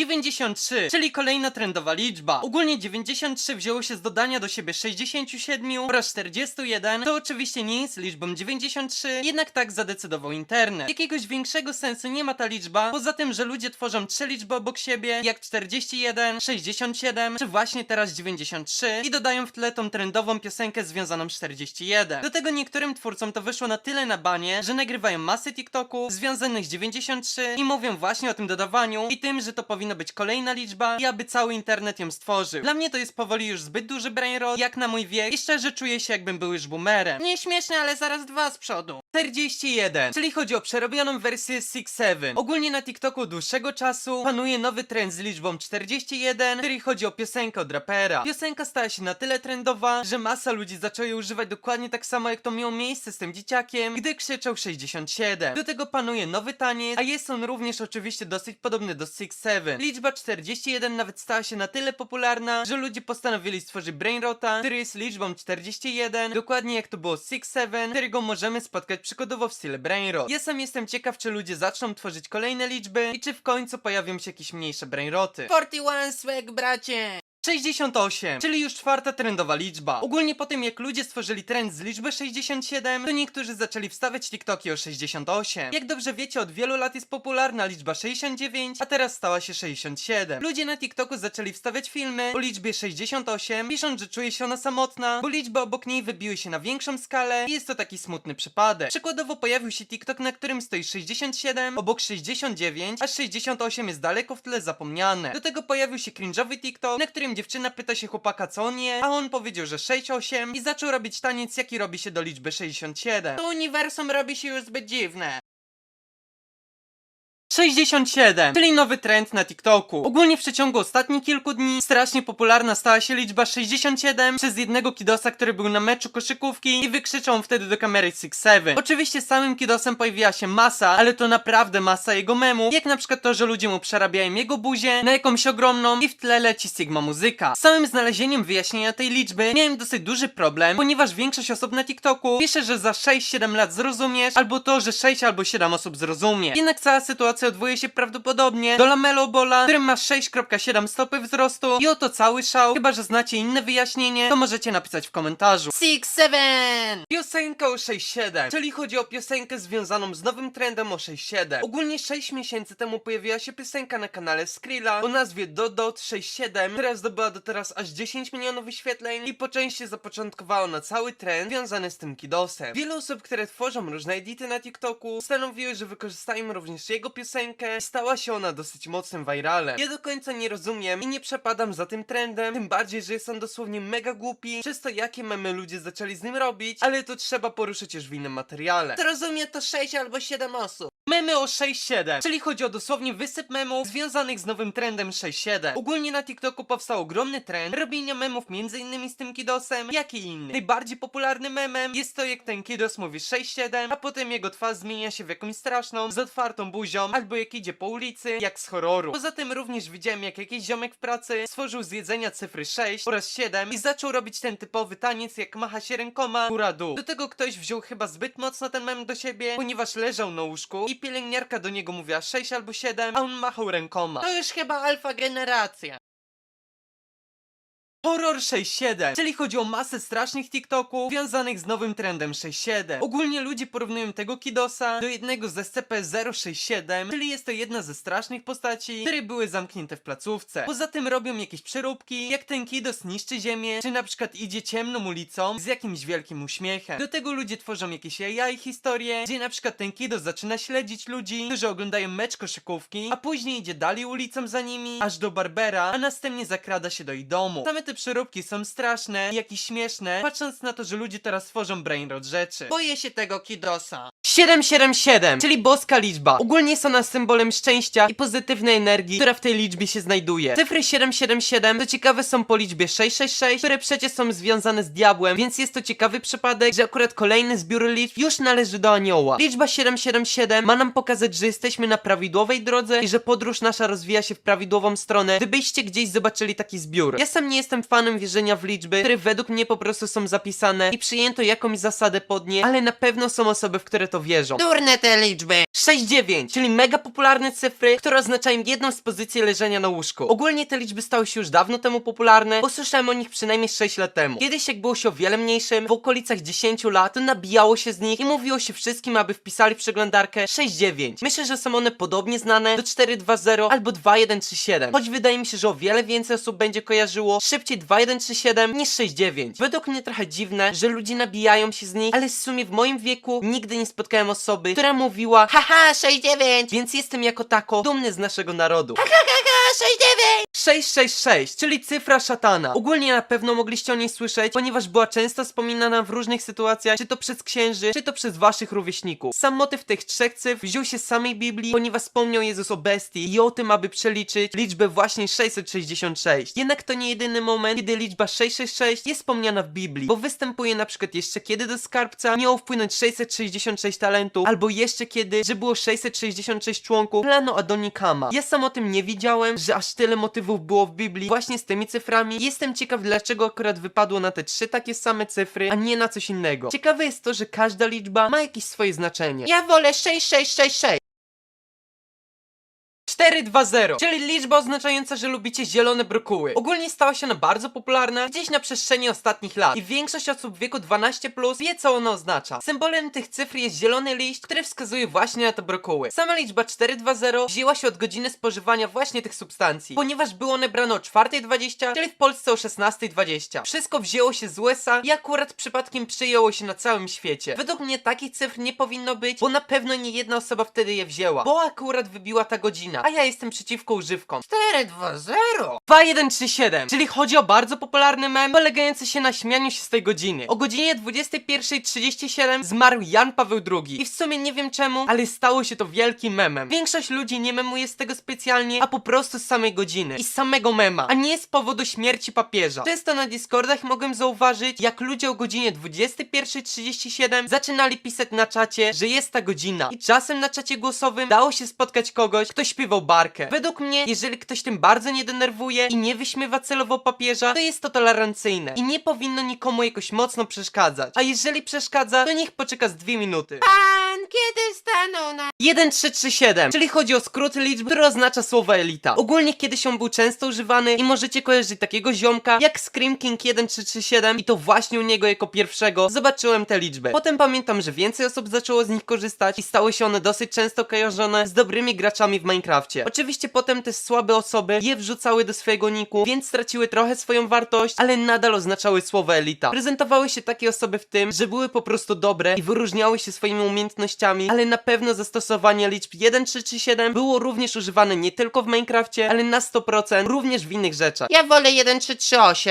93, czyli kolejna trendowa liczba. Ogólnie 93 wzięło się z dodania do siebie 67 oraz 41. To oczywiście nie jest liczbą 93, jednak tak zadecydował internet. Jakiegoś większego sensu nie ma ta liczba, poza tym, że ludzie tworzą trzy liczby obok siebie, jak 41, 67, czy właśnie teraz 93 i dodają w tle tą trendową piosenkę związaną z 41. Do tego niektórym twórcom to wyszło na tyle na banie, że nagrywają masy TikToków związanych z 93 i mówią właśnie o tym dodawaniu i tym, że to powinna być kolejna liczba i aby cały internet ją stworzył. Dla mnie to jest powoli już zbyt duży brainrot, jak na mój wiek i szczerze czuję się jakbym był już boomerem. Nie śmieszne, ale zaraz dwa z przodu. 41, czyli chodzi o przerobioną wersję 6-7. Ogólnie na TikToku dłuższego czasu panuje nowy trend z liczbą 41, który chodzi o piosenkę od rapera. Piosenka stała się na tyle trendowa, że masa ludzi zaczęła jej używać dokładnie tak samo jak to miało miejsce z tym dzieciakiem, gdy krzyczał 67. Do tego panuje nowy taniec, a jest on również oczywiście dosyć podobny do 6-7. Liczba 41 nawet stała się na tyle popularna, że ludzie postanowili stworzyć Brainrota, który jest liczbą 41, dokładnie jak to było 6-7, którego możemy spotkać przykładowo w stylu Brainrot. Ja sam jestem ciekaw, czy ludzie zaczną tworzyć kolejne liczby i czy w końcu pojawią się jakieś mniejsze Brainroty. 41 swag, bracie! 68, czyli już czwarta trendowa liczba. Ogólnie po tym jak ludzie stworzyli trend z liczby 67, to niektórzy zaczęli wstawiać TikToki o 68. Jak dobrze wiecie, od wielu lat jest popularna liczba 69, a teraz stała się 67. Ludzie na TikToku zaczęli wstawiać filmy o liczbie 68, pisząc, że czuje się ona samotna, bo liczby obok niej wybiły się na większą skalę i jest to taki smutny przypadek. Przykładowo pojawił się TikTok, na którym stoi 67, obok 69, a 68 jest daleko w tle zapomniane. Do tego pojawił się cringe'owy TikTok, na którym dziewczyna pyta się chłopaka co on je, a on powiedział, że 68 i zaczął robić taniec jaki robi się do liczby 67. To uniwersum robi się już zbyt dziwne. 67, czyli nowy trend na TikToku. Ogólnie w przeciągu ostatnich kilku dni strasznie popularna stała się liczba 67 przez jednego kidosa, który był na meczu koszykówki i wykrzyczał wtedy do kamery 6-7. Oczywiście samym kidosem pojawiła się masa, ale to naprawdę masa jego memów, jak na przykład to, że ludzie mu przerabiają jego buzię na jakąś ogromną i w tle leci Sigma muzyka. Z samym znalezieniem wyjaśnienia tej liczby miałem dosyć duży problem, ponieważ większość osób na TikToku pisze, że za 6-7 lat zrozumiesz, albo to, że 6 albo 7 osób zrozumie. Jednak cała sytuacja odwołuje się prawdopodobnie do Lamelo Bola, który ma 6,7 stopy wzrostu i oto cały szał. Chyba, że znacie inne wyjaśnienie, to możecie napisać w komentarzu. 6-7! Piosenka o 6-7, czyli chodzi o piosenkę związaną z nowym trendem o 6-7. Ogólnie 6 miesięcy temu pojawiła się piosenka na kanale Skrilla o nazwie Dodot 67, która zdobyła do teraz aż 10 milionów wyświetleń i po części zapoczątkowała na cały trend związany z tym kidosem. Wiele osób, które tworzą różne edity na TikToku, stanowiły, że wykorzystają również jego piosenkę i stała się ona dosyć mocnym viralem. Ja do końca nie rozumiem i nie przepadam za tym trendem, tym bardziej, że jest on dosłownie mega głupi, przez to jakie memy ludzie zaczęli z nim robić, ale to trzeba poruszyć już w innym materiale. Zrozumie to 6 albo 7 osób. Memy o 6-7, czyli chodzi o dosłownie wysyp memów związanych z nowym trendem 6-7. Ogólnie na TikToku powstał ogromny trend robienia memów innymi z tym kidosem, jak i inny. Najbardziej popularnym memem jest to jak ten kidos mówi 6-7, a potem jego twarz zmienia się w jakąś straszną, z otwartą buzią, albo jak idzie po ulicy, jak z horroru. Poza tym również widziałem jak jakiś ziomek w pracy stworzył z jedzenia cyfry 6 oraz 7 i zaczął robić ten typowy taniec jak macha się rękoma góra dół. Do tego ktoś wziął chyba zbyt mocno ten mem do siebie, ponieważ leżał na łóżku i pielęgniarka do niego mówiła 6 albo 7, a on machał rękoma. To już chyba alfa generacja. Horror 6.7, czyli chodzi o masę strasznych TikToków związanych z nowym trendem 6.7. Ogólnie ludzie porównują tego Kidosa do jednego z SCP-067, czyli jest to jedna ze strasznych postaci, które były zamknięte w placówce. Poza tym robią jakieś przeróbki, jak ten Kidos niszczy ziemię, czy na przykład idzie ciemną ulicą z jakimś wielkim uśmiechem. Do tego ludzie tworzą jakieś AI historie, gdzie na przykład ten Kidos zaczyna śledzić ludzi, którzy oglądają mecz koszykówki, a później idzie dalej ulicą za nimi, aż do Barbera, a następnie zakrada się do ich domu. Same te przeróbki są straszne, jak i śmieszne, patrząc na to, że ludzie teraz tworzą brainrot rzeczy. Boję się tego Kidosa. 777, czyli boska liczba. Ogólnie jest ona symbolem szczęścia i pozytywnej energii, która w tej liczbie się znajduje. Cyfry 777 to ciekawe są po liczbie 666, które przecież są związane z diabłem, więc jest to ciekawy przypadek, że akurat kolejny zbiór liczb już należy do anioła. Liczba 777 ma nam pokazać, że jesteśmy na prawidłowej drodze i że podróż nasza rozwija się w prawidłową stronę, gdybyście gdzieś zobaczyli taki zbiór. Ja sam nie jestem jestem fanem wierzenia w liczby, które według mnie po prostu są zapisane i przyjęto jakąś zasadę pod nie, ale na pewno są osoby, w które to wierzą. Durne te liczby. 6-9, czyli mega popularne cyfry, które oznaczają jedną z pozycji leżenia na łóżku. Ogólnie te liczby stały się już dawno temu popularne, bo słyszałem o nich przynajmniej 6 lat temu. Kiedyś jak było się o wiele mniejszym, w okolicach 10 lat, to nabijało się z nich i mówiło się wszystkim, aby wpisali w przeglądarkę 6-9. Myślę, że są one podobnie znane do 4-2-0 albo 2-1-3-7, choć wydaje mi się, że o wiele więcej osób będzie kojarzyło szybciej 2-1-3-7 niż 6-9. Według mnie trochę dziwne, że ludzie nabijają się z nich, ale w sumie w moim wieku nigdy nie spotkałem osoby, która mówiła Haha, 69. więc jestem jako tako dumny z naszego narodu. Haha, 69. 666, czyli cyfra szatana. Ogólnie na pewno mogliście o niej słyszeć, ponieważ była często wspominana w różnych sytuacjach, czy to przez księży, czy to przez waszych rówieśników. Sam motyw tych trzech cyfr wziął się z samej Biblii, ponieważ wspomniał Jezus o bestii i o tym, aby przeliczyć liczbę właśnie 666. Jednak to nie jedyny moment, kiedy liczba 666 jest wspomniana w Biblii, bo występuje na przykład jeszcze kiedy do skarbca miało wpłynąć 666 talentów, albo jeszcze kiedy, że było 666 członków klanu Adonikama. Ja sam o tym nie widziałem, że aż tyle motywów było w Biblii właśnie z tymi cyframi. Jestem ciekaw, dlaczego akurat wypadło na te trzy takie same cyfry, a nie na coś innego. Ciekawe jest to, że każda liczba ma jakieś swoje znaczenie. Ja wolę 6666. 420, czyli liczba oznaczająca, że lubicie zielone brokuły. Ogólnie stała się ona bardzo popularna gdzieś na przestrzeni ostatnich lat i większość osób w wieku 12 plus wie co ona oznacza. Symbolem tych cyfr jest zielony liść, który wskazuje właśnie na te brokuły. Sama liczba 420 wzięła się od godziny spożywania właśnie tych substancji, ponieważ było one brane o 4.20, czyli w Polsce o 16.20. Wszystko wzięło się z USA i akurat przypadkiem przyjęło się na całym świecie. Według mnie takich cyfr nie powinno być, bo na pewno nie jedna osoba wtedy je wzięła, bo akurat wybiła ta godzina, ja jestem przeciwko używkom. 420. 2137, czyli chodzi o bardzo popularny mem polegający się na śmianiu się z tej godziny. O godzinie 21.37 zmarł Jan Paweł II i w sumie nie wiem czemu, ale stało się to wielkim memem. Większość ludzi nie memuje z tego specjalnie, a po prostu z samej godziny i z samego mema, a nie z powodu śmierci papieża. Często na Discordach mogłem zauważyć, jak ludzie o godzinie 21.37 zaczynali pisać na czacie, że jest ta godzina i czasem na czacie głosowym dało się spotkać kogoś, kto śpiewał barkę. Według mnie, jeżeli ktoś tym bardzo nie denerwuje i nie wyśmiewa celowo papieża, to jest to tolerancyjne i nie powinno nikomu jakoś mocno przeszkadzać. A jeżeli przeszkadza, to niech poczeka z dwie minuty. Pan kiedy stanął na... 1337, czyli chodzi o skrót liczb, który oznacza słowo elita. Ogólnie kiedyś on był często używany i możecie kojarzyć takiego ziomka jak Scream King 1337 i to właśnie u niego jako pierwszego zobaczyłem te liczby. Potem pamiętam, że więcej osób zaczęło z nich korzystać i stały się one dosyć często kojarzone z dobrymi graczami w Minecrafcie. Oczywiście potem te słabe osoby je wrzucały do swojego niku, więc straciły trochę swoją wartość, ale nadal oznaczały słowo elita. Prezentowały się takie osoby w tym, że były po prostu dobre i wyróżniały się swoimi umiejętnościami, ale na pewno zastosowanie liczb 1, 3 czy 7 było również używane nie tylko w Minecrafcie, ale na 100% również w innych rzeczach. Ja wolę 1338.